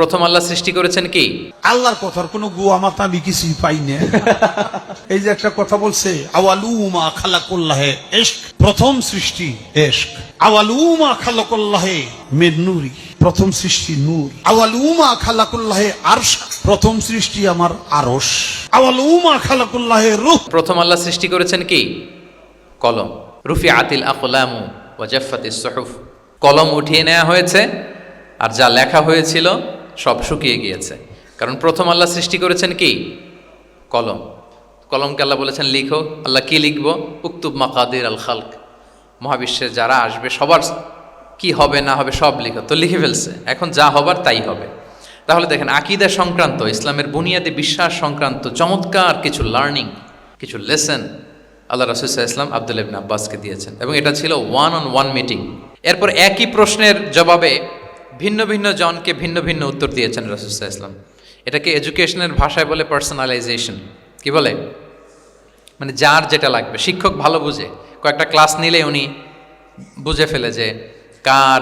প্রথম আল্লাহ সৃষ্টি করেছেন কি? আল্লাহর কথার কোনো গুয়া মাথা আমি কিছুই পাই না এই যে একটা কথা বলছে আওয়ালুমা খালাকুল্লাহে এশক। প্রথম সৃষ্টি এশক। আওয়ালুমা খালাকুল্লাহে মের নুরি। প্রথম সৃষ্টি নূর। আওয়ালুমা খালাকুল্লাহে আরশ। প্রথম সৃষ্টি আমার আরশ। আওয়ালুমা খালাকুল্লাহে রূহ। প্রথম আল্লাহ সৃষ্টি করেছেন কি? কলম। রুফি আতিল আকলামু ওয়াজাফাতিস সহুফ। কলম উঠিয়ে নেওয়া হয়েছে আর যা লেখা হয়েছিল সব শুকিয়ে গিয়েছে। কারণ প্রথম আল্লাহ সৃষ্টি করেছেন কি? কলম। কলমকে আল্লাহ বলেছেন, লিখো। আল্লাহ কি লিখব? উক্তুব মাকাদির আল খালক। মহাবিশ্বে যারা আসবে, সবার কি হবে, না হবে, সব লিখো। তো লিখে ফেলছে। এখন যা হবার, তাই হবে। তাহলে দেখেন, আকিদা সংক্রান্ত, ইসলামের বুনিয়াদী বিশ্বাস সংক্রান্ত চমৎকার কিছু লার্নিং কিছু লেসন আল্লাহ রাসুসাহ ইসলাম আব্দুল ইবনে আব্বাসকে দিয়েছেন। এবং এটা ছিল ওয়ান অন ওয়ান মিটিং এরপর একই প্রশ্নের জবাবে ভিন্ন ভিন্ন জনকে ভিন্ন ভিন্ন উত্তর দিয়েছেন রাসুসাহ ইসলাম এটাকে এডুকেশনের ভাষায় বলে পার্সোনালাইজেশন কি বলে? মানে যার যেটা লাগবে। শিক্ষক ভালো বুঝে। কয়েকটা ক্লাস নিলে উনি বুঝে ফেলে যে কার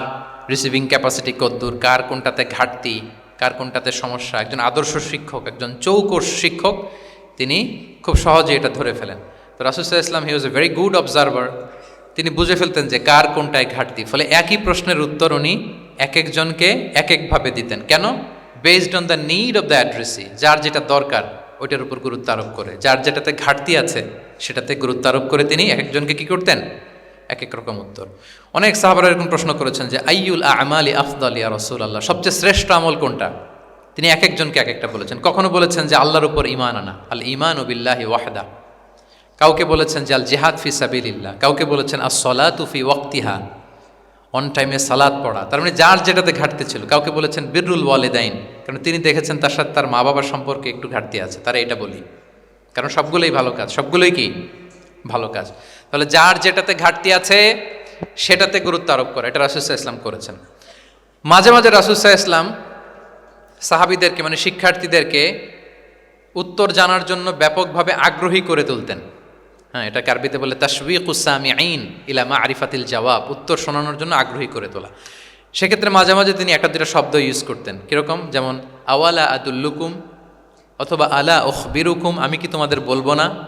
রিসিভিং ক্যাপাসিটি কদ্দূর, কার কোনটাতে ঘাটতি, কার কোনটাতে সমস্যা। একজন আদর্শ শিক্ষক, একজন চৌকোষ শিক্ষক, তিনি খুব সহজে এটা ধরে ফেলেন। তো রাসুসাহ ইসলাম he was a very good observer তিনি বুঝে ফেলতেন যে কার কোনটায় ঘাটতি। ফলে একই প্রশ্নের উত্তর উনি এক একজনকে এক একভাবে দিতেন। কেন? Based on the need of the addressee যার যেটা দরকার, ওইটার উপর গুরুত্ব আরোপ করে। যার যেটাতে ঘাটতি আছে, সেটাতে গুরুত্ব আরোপ করে তিনি এক একজনকে কী করতেন? এক এক রকম উত্তর। অনেক সাহাবারা এরকম প্রশ্ন করেছেন যে আইউল আমালি আফদাল ইয়া রসুল আল্লাহ সবচেয়ে শ্রেষ্ঠ আমল কোনটা? তিনি এক একজনকে এক একটা বলেছেন। কখনো বলেছেন যে, আল্লাহর উপর ইমান আনা। আল ইমান বিল্লাহি ওয়াহদা। কাউকে বলেছেন যে, আল জেহাদ ফি সাবিলিল্লাহ। কাউকে বলেছেন আস সলাতু ফি ওয়াক্তিহা। অন টাইমে সালাদ পড়া। তার মানে যার যেটাতে ঘাটতি ছিল। কাউকে বলেছেন বিররুল ওয়ালেদাইন। কারণ তিনি দেখেছেন তার সাথে তার মা বাবার সম্পর্কে একটু ঘাটতি আছে। তারা এটা বলি। কারণ সবগুলোই ভালো কাজ। সবগুলোই কি? ভালো কাজ। তাহলে যার যেটাতে ঘাটতি আছে, সেটাতে গুরুত্ব আরোপ করে। এটা রাসুসাহ ইসলাম করেছেন। মাঝে মাঝে রাসুসাহ ইসলাম সাহাবিদেরকে মানে শিক্ষার্থীদেরকে উত্তর জানার জন্য ব্যাপকভাবে আগ্রহী করে তুলতেন। হ্যাঁ এটা কারবিতে বলে? তাসবিক উসামি আইন ইলামা আরিফাতিল জবাব উত্তর শোনানোর জন্য আগ্রহী করে তোলা। সেক্ষেত্রে মাঝে মাঝে তিনি একটা দুটা শব্দ ইউজ করতেন। কীরকম? যেমন, আওয়ালা আদুল্লুকুম অথবা আলা ওখ বিরুকুম আমি কি তোমাদের বলব না?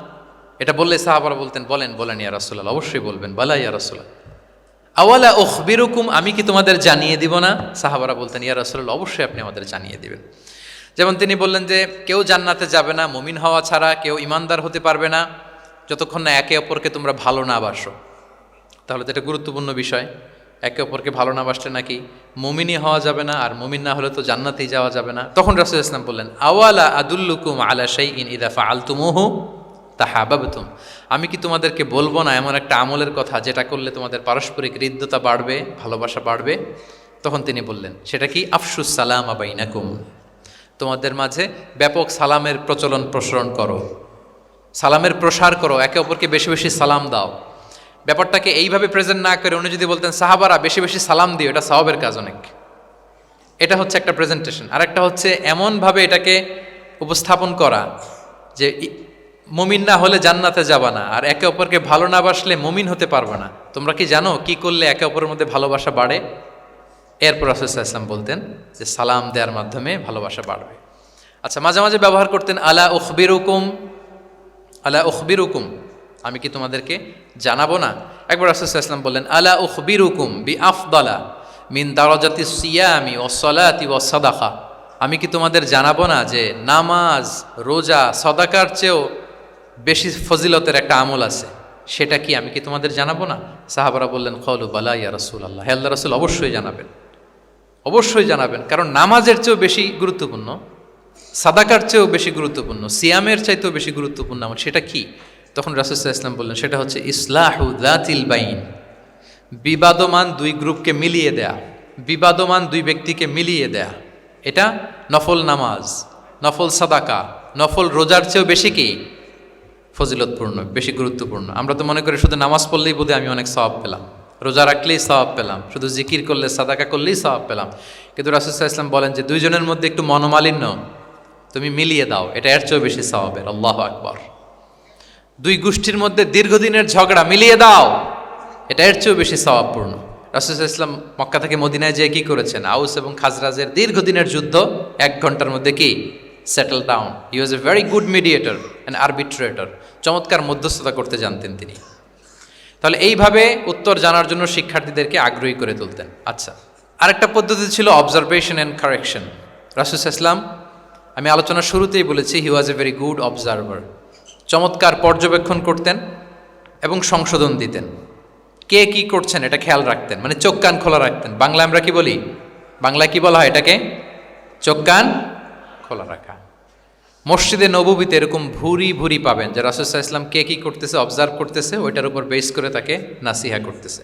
এটা বললে সাহাবারা বলতেন, বলেন বলেন, ইয়া রাসুল্লাহ অবশ্যই বলবেন। বালা, ইয়া রাসুল্লাহ আওয়ালা ওখ বিরুকুম আমি কি তোমাদের জানিয়ে দিব না? সাহাবারা বলতেন, ইয়া রাসুল্লাহ অবশ্যই আপনি আমাদের জানিয়ে দিবেন। যেমন তিনি বললেন যে, কেউ জান্নাতে যাবে না, মুমিন হওয়া ছাড়া কেউ ইমানদার হতে পারবে না। যতক্ষণ না একে অপরকে তোমরা ভালো না বাসো। তাহলে তো এটা গুরুত্বপূর্ণ বিষয়। একে অপরকে ভালো না বাসলে নাকি মুমিনই হওয়া যাবে না, আর মমিন না হলে তো জান্নাতেই যাওয়া যাবে না। তখন রাসুল ইসলাম বললেন, আওয়ালা আদুল্লুকুম আলা শাই ইন ইদাফা আলতুমুহু তাহাবাবতুম? আমি কি তোমাদেরকে বলব না এমন একটা আমলের কথা যেটা করলে তোমাদের পারস্পরিক হৃদ্যতা বাড়বে, ভালোবাসা বাড়বে? তখন তিনি বললেন, সেটা কি? আফসুস সালাম আবাইনাকুম তোমাদের মাঝে ব্যাপক সালামের প্রচলন প্রসারণ করো। সালামের প্রসার করো, একে অপরকে বেশি বেশি সালাম দাও। ব্যাপারটাকে এইভাবে প্রেজেন্ট না করে উনি যদি বলতেন, সাহাবারা, বেশি বেশি সালাম দিও, এটা সাহাবের কাজ অনেক। এটা হচ্ছে একটা প্রেজেন্টেশন আর একটা হচ্ছে এমনভাবে এটাকে উপস্থাপন করা যে মুমিন না হলে জান্নাতে যাবা না, আর একে অপরকে ভালো না বাসলে মুমিন হতে পারবে না। তোমরা কি জানো কি করলে একে অপরের মধ্যে ভালোবাসা বাড়ে? এরপর রাসুল্লাহ ইসলাম বলতেন যে, সালাম দেওয়ার মাধ্যমে ভালোবাসা বাড়বে। আচ্ছা মাঝে মাঝে ব্যবহার করতেন, আলা উখবিরুকুম আলা উখবিরুকুম, আমি কি তোমাদেরকে জানাব না? একবার ইসলাম বললেন, আলা উখবিরুকুম বি আফদালা মিন দারাজাতি সিয়ামি ও সলাতি ও সদাকা, আমি কি তোমাদের জানাব না যে নামাজ, রোজা, সদাকার চেয়েও বেশি ফজিলতের একটা আমল আছে? সেটা কি আমি কি তোমাদের জানাব না? সাহাবারা বললেন খলু বালা ইয়া রসুল আল্লাহ আল্লাহ রসুল, অবশ্যই জানাবেন। অবশ্যই জানাবেন, কারণ নামাজের চেয়েও বেশি গুরুত্বপূর্ণ সাদাকার চেয়েও বেশি গুরুত্বপূর্ণ, সিয়ামের চাইতেও বেশি গুরুত্বপূর্ণ আমার, সেটা কি? তখন রাসুসাহ ইসলাম বললেন, সেটা হচ্ছে ইসলাহু দাতিল বাইন। বিবাদমান দুই গ্রুপকে মিলিয়ে দেয়া, বিবাদমান দুই ব্যক্তিকে মিলিয়ে দেয়া, এটা নফল নামাজ, নফল সাদাকা, নফল রোজার চেয়েও বেশি কি? ফজিলতপূর্ণ, বেশি গুরুত্বপূর্ণ। আমরা তো মনে করি শুধু নামাজ পড়লেই বোধহয় আমি অনেক স্বভাব পেলাম, রোজা রাখলেই স্বভাব পেলাম, শুধু জিকির করলে, সাদাকা করলেই স্বভাব পেলাম। কিন্তু রাসুসাহ ইসলাম বলেন যে দুইজনের মধ্যে একটু মনোমালিন্য তুমি মিলিয়ে দাও, এটা এর চেয়েও বেশি স্বভাবের আল্লাহ আকবর। দুই গোষ্ঠীর মধ্যে দীর্ঘদিনের ঝগড়া, মিলিয়ে দাও, এটা এর চেয়েও বেশি স্বভাবপূর্ণ রাসুল ইসলাম মক্কা থেকে মদিনায় যেয়ে কী করেছেন? আউস এবং খাজরাজের দীর্ঘদিনের যুদ্ধ, এক ঘণ্টার মধ্যে কি? Settle down he was a very good mediator and arbitrator চমৎকার মধ্যস্থতা করতে জানতেন তিনি। তাহলে এইভাবে উত্তর জানার জন্য শিক্ষার্থীদেরকে আগ্রহী করে তুলতেন। আচ্ছা আরেকটা পদ্ধতি ছিল অবজারভেশন অ্যান্ড কারেকশন রাসুস ইসলাম আমি আলোচনা শুরুতেই বলেছি he was a very good observer চমৎকার পর্যবেক্ষণ করতেন এবং সংশোধন দিতেন। কে কি করছেন এটা খেয়াল রাখতেন মানে চোখ কান খোলা রাখতেন। বাংলা আমরা কি বলি? বাংলায় কি বলা হয় এটাকে? চোখ কান খোলা রাখা। মসজিদে নবীতে এরকম ভুরি ভুরি পাবেন, যে রাসুসাহ ইসলাম কে কি করতেছে অবজার্ভ করতেছে, ওইটার উপর বেস করে তাকে নাসিহা করতেছে।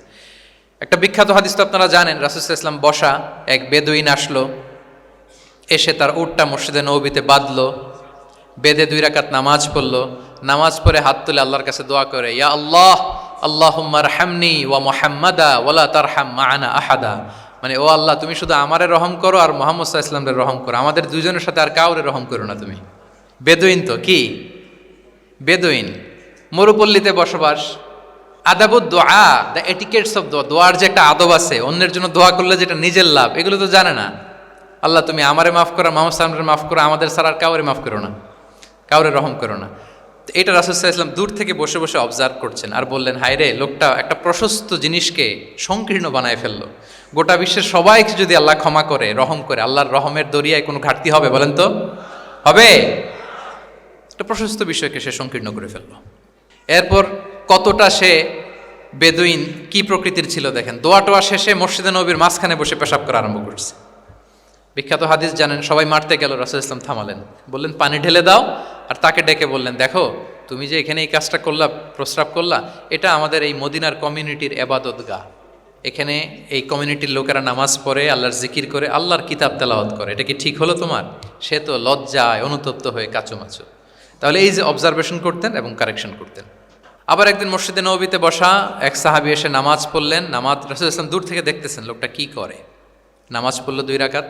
একটা বিখ্যাত হাদিস তো আপনারা জানেন রাসুসাহ ইসলাম বসা, এক বেদুইন আসলো এসে তার উটটা মসজিদে নবীতে বাঁধলো বেদে দুই রাকাত নামাজ পড়ল। নামাজ পড়ে হাত তুলে আল্লাহর কাছে দোয়া করে, ইয়া আল্লাহ আল্লাহুম্মার হামনি ওয়া মোহাম্মদা ওয়ালা তারহাম মাআনা আহাদা। মানে ও আল্লাহ, তুমি শুধু আমারে রহম করো আর মোহাম্মদ ইসলামের রহম করো। আমাদের দুজনের সাথে আর কাউরে রহম করো না তুমি। বেদুইন তো, কি? বেদুইন, মরুপল্লীতে বসবাস। আদাবুদ দোয়া দ্য এটিকেটস অফ দোয়া, দোয়ার যে একটা আদব আছে, অন্যের জন্য দোয়া করলে যেটা নিজের লাভ, এগুলো তো জানে না। আল্লাহ, তুমি আমারে মাফ করো, মোহাম্মদ সালামের মাফ করো, আমাদের আর কাউরে মাফ করো না। কাউরে রহম করো না। তো এটা রাসুসাহ ইসলাম দূর থেকে বসে বসে অবজার্ভ করছেন আর বললেন, হায় রে, লোকটা একটা প্রশস্ত জিনিসকে সংকীর্ণ বানায় ফেলল। গোটা বিশ্বের সবাইকে যদি আল্লাহ ক্ষমা করে, রহম করে, আল্লাহর রহমের দরিয়ায় কোনো ঘাটতি হবে বলেন তো? হবে? একটা প্রশস্ত বিষয়কে সে সংকীর্ণ করে ফেলল। এরপর কতটা সে বেদুইন, কি প্রকৃতির ছিল দেখেন। দোয়া টোয়া শেষে মসজিদে নবীর মাঝখানে বসে পেশাব করা আরম্ভ করছে। বিখ্যাত হাদিস জানেন, সবাই মারতে গেল, রাসুল ইসলাম থামালেন। বললেন, পানি ঢেলে দাও। আর তাকে ডেকে বললেন, দেখো, তুমি যে এখানে এই কাজটা করলা, প্রস্রাব করলা, এটা আমাদের এই মদিনার কমিউনিটির এবাদত গা এখানে এই কমিউনিটির লোকেরা নামাজ পড়ে, আল্লাহর জিকির করে, আল্লাহর কিতাব তেলাওয়াত করে। এটা কি ঠিক হলো তোমার? সে তো লজ্জায় অনুতপ্ত হয়ে কাচুমাচু। তাহলে এই যে অবজারভেশন করতেন এবং কারেকশন করতেন। আবার একদিন মসজিদে নবীতে বসা এক সাহাবি এসে নামাজ পড়লেন। নামাজ, রাসুল ইসলাম দূর থেকে দেখতেছেন, লোকটা কি করে? নামাজ পড়ল দুই রাকাত।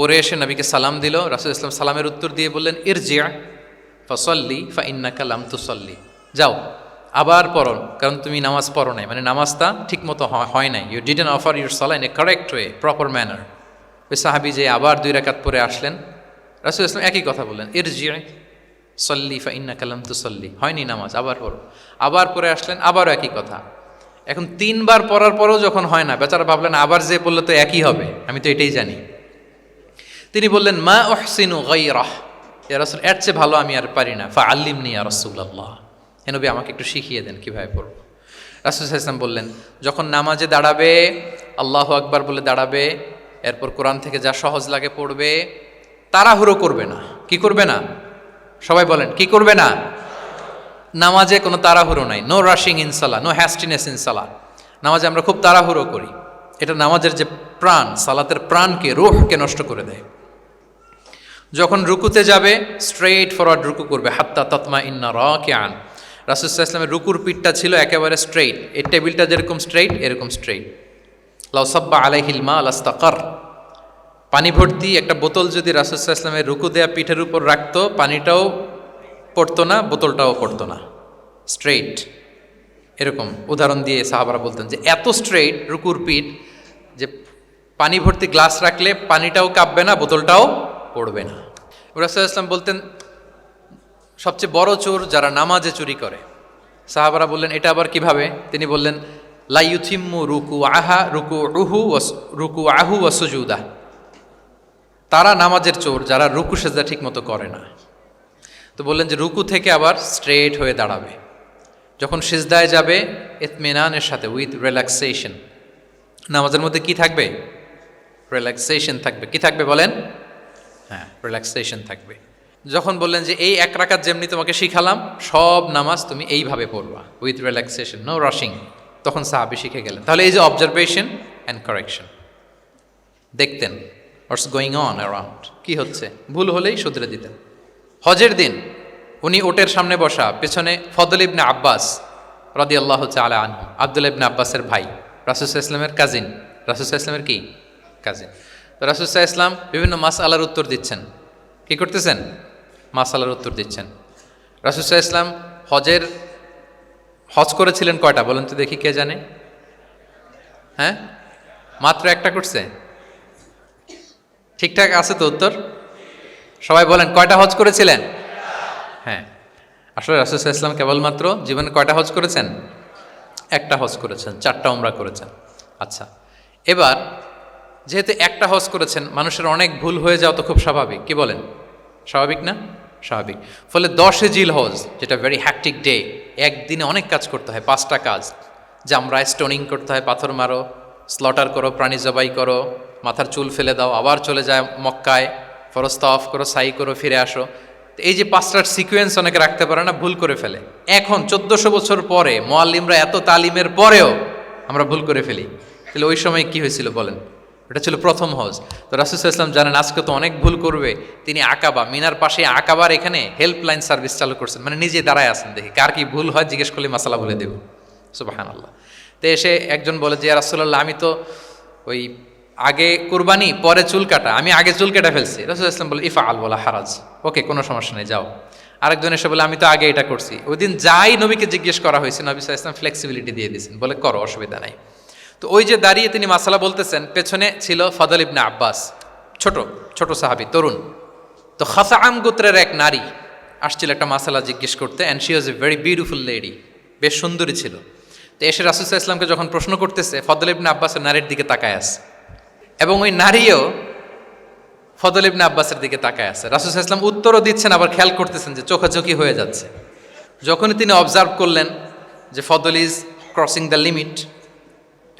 পরে এসে নবীকে সালাম দিল, রাসুল ইসলাম সালামের উত্তর দিয়ে বললেন ইর জিয়া ফসল্লি ফা ইন্না কালাম তুসল্লি। যাও, আবার পড়ো, কারণ তুমি নামাজ পড়ো নাই। মানে নামাজটা ঠিক মতো হয় নাই। You did didn't offer your সালা in a correct way proper manner ওই সাহাবি যে আবার দুই রাকাত পরে আসলেন, রাসুল ইসলাম একই কথা বললেন ইর জিয়া সল্লি ফা ইন্না কালাম তুসল্লি। হয়নি নামাজ, আবার পড়ো। আবার পরে আসলেন, আবারও একই কথা। এখন তিনবার পড়ার পরেও যখন হয় না, বেচারা ভাবলেন, আবার যে বললে তো একই হবে। আমি তো এটাই জানি। তিনি বললেন, মা ওহসিনু গাইরাহ ইয়া রাসূল, এর চেয়ে ভালো আমি আর পারি না। ফা আল্লিমনি ইয়া রাসূলুল্লাহ। হে নবী, আমাকে একটু শিখিয়ে দেন কীভাবে পড়ব। রাসুল সাল্লাম বললেন, যখন নামাজে দাঁড়াবে, আল্লাহ আকবার বলে দাঁড়াবে, এরপর কোরআন থেকে যা সহজ লাগে পড়বে, তাড়াহুড়ো করবে না। কি করবে না? সবাই বলেন, কি করবে না? নামাজে কোনো তাড়াহুড়ো নাই। নো রাশিং ইনসালা নো হ্যাস্টিনেস ইনসালা নামাজে আমরা খুব তাড়াহুড়ো করি। এটা নামাজের যে প্রাণ, সালাতের প্রাণকে, রোহকে নষ্ট করে দেয়। যখন রুকুতে যাবে স্ট্রেইট ফরওয়ার্ড রুকু করবে। হাত্তা তৎমা ইন্না র কে আন রাসুসাহ ইসলামের রুকুর পিঠটা ছিল একেবারে স্ট্রেইট এই টেবিলটা যেরকম স্ট্রেইট এরকম স্ট্রেইট লাউসাব্বা আলাইহিলমা আলাস্তাকার পানি ভর্তি একটা বোতল যদি রাসুসাহ ইসলামের রুকু দেয়া পিঠের উপর রাখতো, পানিটাও পড়তো না, বোতলটাও পড়তো না। স্ট্রেইট এরকম উদাহরণ দিয়ে সাহাবারা বলতেন যে, এত স্ট্রেইট রুকুর পিঠ যে পানি ভর্তি গ্লাস রাখলে পানিটাও কাঁপবে না, বোতলটাও পড়বে না। রাসুল ইসলাম বলতেন, সবচেয়ে বড় চোর যারা নামাজে চুরি করে। সাহাবারা বললেন, এটা আবার কীভাবে? তিনি বললেন লাইউথিম্মু রুকু আহা রুকু রুহু রুকু আহু ওয়াসুজুদা তারা নামাজের চোর, যারা রুকু সেজা ঠিক মতো করে না। তো বললেন যে, রুকু থেকে আবার স্ট্রেট হয়ে দাঁড়াবে। যখন সিজদায় যাবে এতমেনানের সাথে উইথ রিল্যাক্সেশন নামাজের মধ্যে কি থাকবে? রিল্যাক্সেশন থাকবে। কি থাকবে বলেন? হ্যাঁ। রিল্যাক্সেশন থাকবে। যখন বললেন যে এই এক রাকাত যেমনি তোমাকে শিখালাম, সব নামাজ তুমি এইভাবে পড়বা উইথ রিল্যাক্সেশন নো রাশিং তখন সাহাবি শিখে গেলেন। তাহলে এই যে অবজারভেশন অ্যান্ড কারেকশন দেখতেন হোয়াটস গোয়িং অন অ্যারাউন্ড কি হচ্ছে? ভুল হলেই শুধরে দিতেন। হজের দিন, উনি ওটের সামনে বসা, পেছনে ফদল ইবনে আব্বাস রদি আল্লাহ চালা আনহু আবদুল ইবনে আব্বাসের ভাই রাসুসাহ ইসলামের কাজিন রাসুসাহ ইসলামের কি? কাজিন তো রাসুসাহ ইসলাম বিভিন্ন মাস আলার উত্তর দিচ্ছেন। কি করতেছেন? মাস আলার উত্তর দিচ্ছেন। রাসুসাহ ইসলাম হজের হজ করেছিলেন কয়টা? বলেন তো দেখি কে জানে। হ্যাঁ? মাত্র একটা করছে? ঠিকঠাক আছে তো উত্তর? সবাই বলেন, কয়টা হজ করেছিলেন? হ্যাঁ। আসলে রাসুল ইসলাম কেবলমাত্র জীবনে কয়টা হজ করেছেন? একটা হজ করেছেন, চারটা উমরা করেছেন। আচ্ছা এবার যেহেতু একটা হজ করেছেন, মানুষের অনেক ভুল হয়ে যাওয়া তো খুব স্বাভাবিক। কি বলেন? স্বাভাবিক না? স্বাভাবিক। ফলে দশে জিল হজ, যেটা ভেরি হ্যাকটিক ডে একদিনে অনেক কাজ করতে হয়, পাঁচটা কাজ। জামরায় স্টোনিং করতে হয়, পাথর মারো স্লটার করো, প্রাণী জবাই করো, মাথার চুল ফেলে দাও, আবার চলে যায় মক্কায় ফরস্তা অফ করো, সাই করো, ফিরে আসো। এই যে পাঁচটার সিকোয়েন্স অনেকে রাখতে পারে না, ভুল করে ফেলে। এখন চোদ্দশো বছর পরে মোয়াল্লিমরা এত তালিমের পরেও আমরা ভুল করে ফেলি। তাহলে ওই সময় কি হয়েছিল বলেন? এটা ছিল প্রথম হজ। তো রাসুল ইসলাম জানেন, আজকে তো অনেক ভুল করবে। তিনি আকাবা, মিনার পাশে আকাবার এখানে হেল্পলাইন সার্ভিস চালু করছেন। মানে নিজে দাঁড়ায় আছেন দেখি, কার কি ভুল হয় জিজ্ঞেস করলে মাসালা বলে দেব। সুবাহান আল্লাহ তো এসে একজন বলে যে রাসুল্লাহ আমি তো ওই আগে কুরবানি, পরে চুল কাটা, আমি আগে চুল কেটে ফেলছি। রসুল ইসলাম বলে ইফা আল বলা হারাজ। ওকে, কোনো সমস্যা নেই, যাও। আরেকজন এসে বলে, আমি তো আগে এটা করছি। ওই দিন যাই নবীকে জিজ্ঞেস করা হয়েছে, নবী সাল্লাল্লাহু ইসলাম ফ্লেক্সিবিলিটি দিয়ে দিয়েছেন। বলে, করো, অসুবিধা নাই। তো ওই যে দাঁড়িয়ে তিনি মাসালা বলতেছেন, পেছনে ছিল ফদল ইবনে আব্বাস, ছোট ছোট সাহাবি, তরুণ। তো খাসাআম গোত্রের এক নারী আসছিল একটা মাসালা জিজ্ঞেস করতে and she was a very beautiful lady বেশ সুন্দরী ছিল। তো এসে রাসুসাহ ইসলামকে যখন প্রশ্ন করতেছে, ফদল ইবনে আব্বাসের নারীর দিকে তাকায় আছে। এবং ওই নারীও ফদল ইবনে আব্বাসের দিকে তাকায় আছে। রাসুল ইসলাম উত্তরও দিচ্ছেন, আবার খেয়াল করতেছেন যে চোখাচোখি হয়ে যাচ্ছে। যখনই তিনি অবজার্ভ করলেন যে Fadl is crossing the limit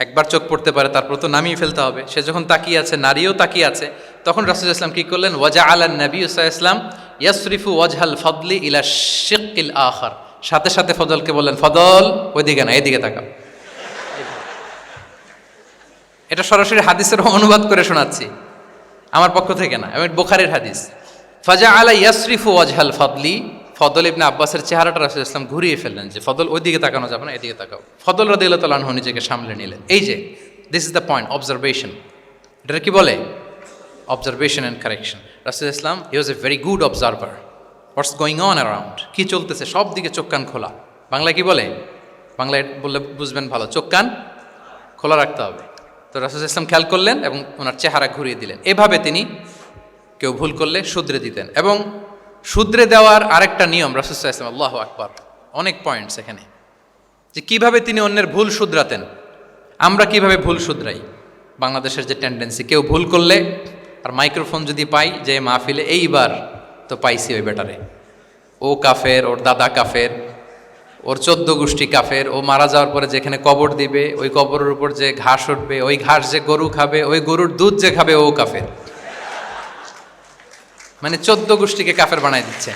একবার চোখ পড়তে পারে, তারপর তো নামিয়ে ফেলতে হবে। সে যখন তাকিয়ে আছে, নারীও তাকিয়ে আছে, তখন রাসুল ইসলাম কি করলেন? ওয়াজা আলান নবী ইসলাম ইয়াসরিফু ওয়াজহাল ফদলি ইলা শিকিল আখার। সাথে সাথে ফদলকে বললেন ফদল ওইদিকে না, এদিকে তাকাও। এটা সরাসরি হাদিসের অনুবাদ করে শোনাচ্ছি। আমার পক্ষ থেকে না, আমি বোখারের হাদিস। ফাজা আলা ইয়াসরিফু ওয়াজহাল ফদলি ফদল ইবনে আব্বাসের চেহারাটা রাসুল ইসলাম ঘুরিয়ে ফেললেন যে, ফদল ওইদিকে তাকানো যাবে না, এদিকে তাকাও। ফদল রদিল্লাহ তালাহ নিজেকে সামলে নিলেন। এই যে this is the point observation এটা কি বলে? অবজারভেশন অ্যান্ড কারেকশন রাসুল ইসলাম he was a very good observer what's going on around কী চলতেছে? সব দিকে চোখ কান খোলা। বাংলায় কি বলে? বাংলায় বললে বুঝবেন ভালো, চোখ কান খোলা রাখতে হবে। তো রাসুল ইসলাম খেয়াল করলেন এবং ওনার চেহারা ঘুরিয়ে দিলেন। এভাবে তিনি কেউ ভুল করলে শুধরে দিতেন। এবং শুধরে দেওয়ার আরেকটা নিয়ম রাসুল ইসলাম আল্লাহ আকবর। অনেক পয়েন্টস এখানে। যে কীভাবে তিনি অন্যের ভুল শুধরাতেন, আমরা কীভাবে ভুল শুধরাই? বাংলাদেশের যে টেন্ডেন্সি কেউ ভুল করলে আর মাইক্রোফোন যদি পাই যে মাহফিলে, এইবার তো পাইছি ওই বেটারে ও কাফের, ওর দাদা কাফের, ওর চোদ্দ গোষ্ঠী কাফের, ও মারা যাওয়ার পরে যেখানে কবর দিবে, ওই কবরের উপর যে ঘাস উঠবে, ওই ঘাস যে গরু খাবে, ওই গরুর দুধ যে খাবে, ও কাফের। মানে চোদ্দ গোষ্ঠীকে কাফের বানাই দিচ্ছে।